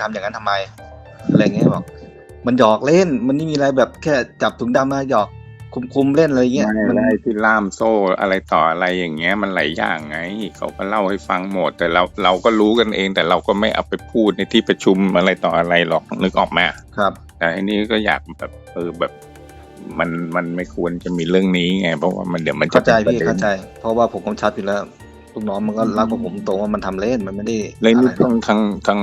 ทำอย่างนั้นทำไมอะไรเงี้ยบอก มันหยอกเล่น มันไม่มีอะไรแบบแค่จับถุงดำมาหยอกคุมๆเล่นอะไรเงี้ยไม่มันได้ที่ล่ามโซ่อะไรต่ออะไรอย่างเงี้ย มันหลายอย่างไง เขาก็เล่าให้ฟังหมด แต่เราเราก็รู้กันเอง แต่เราก็ไม่เอาไปพูดในที่ประชุมอะไรต่ออะไรหรอกนึกออกไหมครับ แต่อันนี้ก็อยากแบบเออแบบ มันมันไม่ควรจะมีเรื่องนี้ไงเพราะว่ามันเดี๋ยวมันจะเข้าใจป็นพี่ประด็นเข้าใจ เพราะว่าผมกำชับอยู่แล้วลูกน้องมันก็รับกับผมตรงว่ามันทำเล่นมันไม่ได้เลยอะไรนี่ทางทางทาง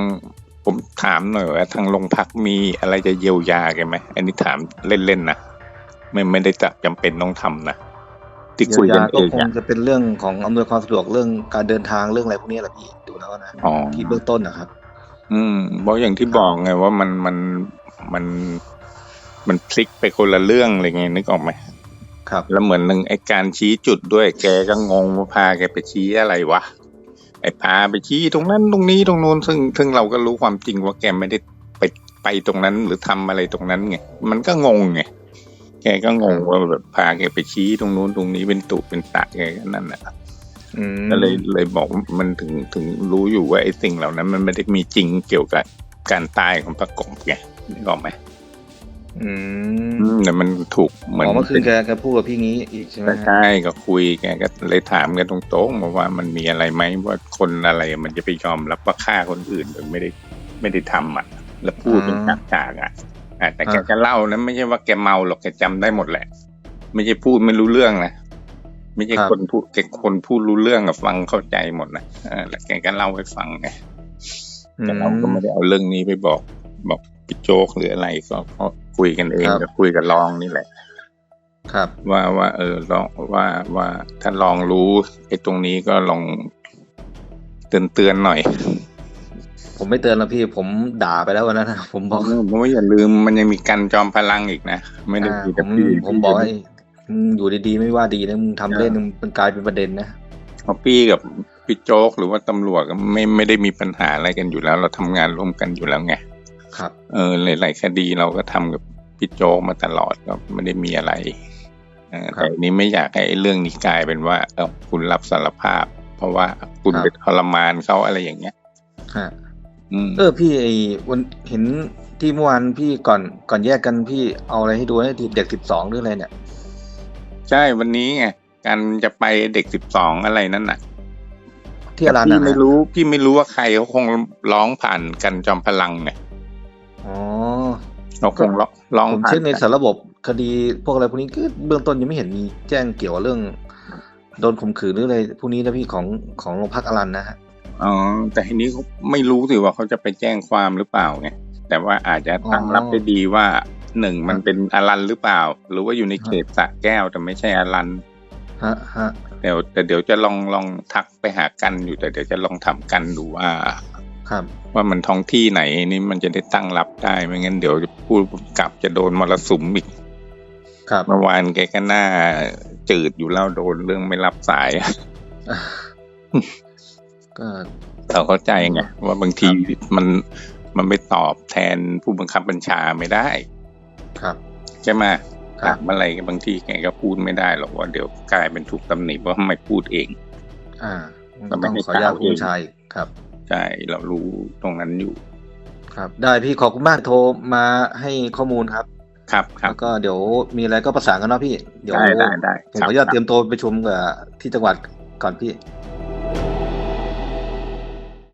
ผมถามหน่อยว่าทางโรงพักมีอะไรจะเยียวยาแกันไหมอันนี้ถามเล่นๆนะไม่ไม่ได้จะจำเป็นต้องทำนะที่เยียคุวยกันยาเอก็งคงอะจะเป็นเรื่องของอำนวยความสะดวกเรื่องการเดินทางเรื่องอะไรพวกนี้แหละพี่ดูแล้วนะอ๋อที่เบื้องต้นนะครับ อืมเพราะอย่างที่บอกไงว่ามันมันมัน มันพลิกไปคนละเรื่องอะไรเงี้ยนึกออกไหมครับ แล้วเหมือนหนึ่งไอการชี้จุดด้วย แกก็งงว่าพาแกไปชี้อะไรวะ ไอพาไปชี้ตรงนั้นตรงนี้ตรงนู้นซึ่งซึ่งเราก็รู้ความจริงว่าแกไม่ได้ไปไปตรงนั้นหรือทำอะไรตรงนั้นไงมันก็งงไงแกก็งงว่าแบบพาแกไปชี้ตรงนู้นตรงนี้เป็นตุเป็นตะแกก็นั่นแหละอืมก็เลยเลยบอกมันถึงถึงรู้อยู่ว่าไอ้สิ่งเหล่านั้น มันไม่ได้มีจริงเกี่ยวกับการตายของประกบไงนึกออกไหม อืมอืมแต่มันถูกเหมือนอ๋อเมื่อคืนแกแกพูดกับพี่งี้อีกใช่ไหมฮะใช่ก็คุยแกก็เลยถามกันตรงๆมาว่ามันมีอะไรไหมว่าคนอะไรมันจะไปยอมรับว่าฆ่าคนอื่นโดยไม่ได้ไม่ได้ทำอะ แล้วพูดเป็นฉากๆอะอะแต่แกก็เล่านะไม่ใช่ว่าแกเมาหรอกแกจำได้หมดแหละ ไม่ใช่พูดไม่รู้เรื่องนะไม่ใช่คนพูดแกคนพูดรู้เรื่องกับฟังเข้าใจหมดนะเออแล้วแกก็เล่าให้ฟังไงแต่เราก็ไม่ได้เอาเรื่องนี้ไปบอก บอกพี่โจ๊กหรืออะไรก็ก็ คุยกันเองก็คุยกับรองนี่แหละ ครับ ว่าว่า เออลองว่าว่าถ้าลองรู้ไอ้ตรงนี้ก็ลองเตือนเตือนหน่อย ผมไม่เตือนแล้วพี่ผมด่าไปแล้ววันนั้นนะผมบอกเพราะว่าอย่าลืมมันยังมีกันจอมพลังอีกนะไม่ได้อ่ามีผแต่มพี่ผมบอกให้มึงอยู่ดีๆไม่ว่าดีนะมึงทำเล่นมึงมันกลายเป็นประเด็นนะเพราะพี่กับพี่โจ๊กหรือว่าตำรวจก็ไม่ไม่ได้มีปัญหาอะไรกันอยู่แล้ว เราทำงานร่วมกันอยู่แล้วไง ครับเออหลาย ๆ คดีเราก็ทำกับพี่โจ๊กมาตลอดก็ไม่ได้มีอะไรเออครับแต่อันนี้ไม่อยากให้ไอ้เรื่องนี้กลายเป็นว่าเออคุณรับสารภาพ เพราะว่าคุณครับไปทรมานเขาอะไรอย่างเงี้ยฮะอืมเออพี่ไอ้วันเห็นที่เมื่อวานพี่ก่อนก่อนแยกกันพี่เอาอะไรให้ดูให้เด็กสิบสองหรืออะไรเนี่ย ใช่วันนี้ไงการจะไปเด็กสิบสองอะไรนั่นน่ะที่ร้านแต่น่ะพี่ไม่นะรู้พี่ไม่รู้ว่าใครเขาคงร้องผ่านกันจอมพลังไงอ๋อ เขาคงร้องร้องผมผ่านเช็คในกันสารระบบคดีพวกอะไรพวกนี้ก็เบื้องต้นยังไม่เห็นมีแจ้งเกี่ยวกับเรื่อง โดนข่มขืนหรืออะไรพวกนี้นะพี่ของของโรงพักอรันนะฮะอ๋อแต่ทีนี้เขาไม่รู้สิว่าเขาจะไปแจ้งความหรือเปล่าไงแต่ว่าอาจจะตั้งรับได้ดีว่าหนึ่งมันเป็นอลันหรือเปล่า หรือว่าอยู่ในเขตสระแก้วแต่ไม่ใช่อลันฮะฮะเดี๋ยวแต่เดี๋ยวจะลองลองทักไปหากันอยู่แต่เดี๋ยวจะลองทำกันดูว่า ครับ ว่ามันท้องที่ไหนนี่มันจะได้ตั้งรับได้ไม่งั้นเดี๋ยวพูดกลับจะโดนมรสุมอีกครับเมื่อวานแกก็หน้าจืดอยู่แล้วโดนเรื่องไม่รับสาย ก็เราเข้าใจไงว่าบางทีมันมันไม่ตอบแทนผู้บังคับบัญชาไม่ได้ ครับใช่ไหมครับถามอะไรบางทีแกก็พูดไม่ได้หรอกว่าเดี๋ยวกลายเป็นถูกตำหนิว่าทำไมพูดเอง อ่าก็ไม่ต้องได้ขออนุญาตกล่าวเองผู้ชายครับ ใช่เรารู้ตรงนั้นอยู่ ครับ ได้พี่ขอบคุณมากโทรมาให้ข้อมูลครับ ครับครับแล้วก็เดี๋ยวมีอะไรก็ประสานกันเนาะพี่ เดี๋ยวได้ได้ได้ผมครัขบออนุญาตเตรียมตัวไปประชุมกับที่จังหวัดก่อนพี่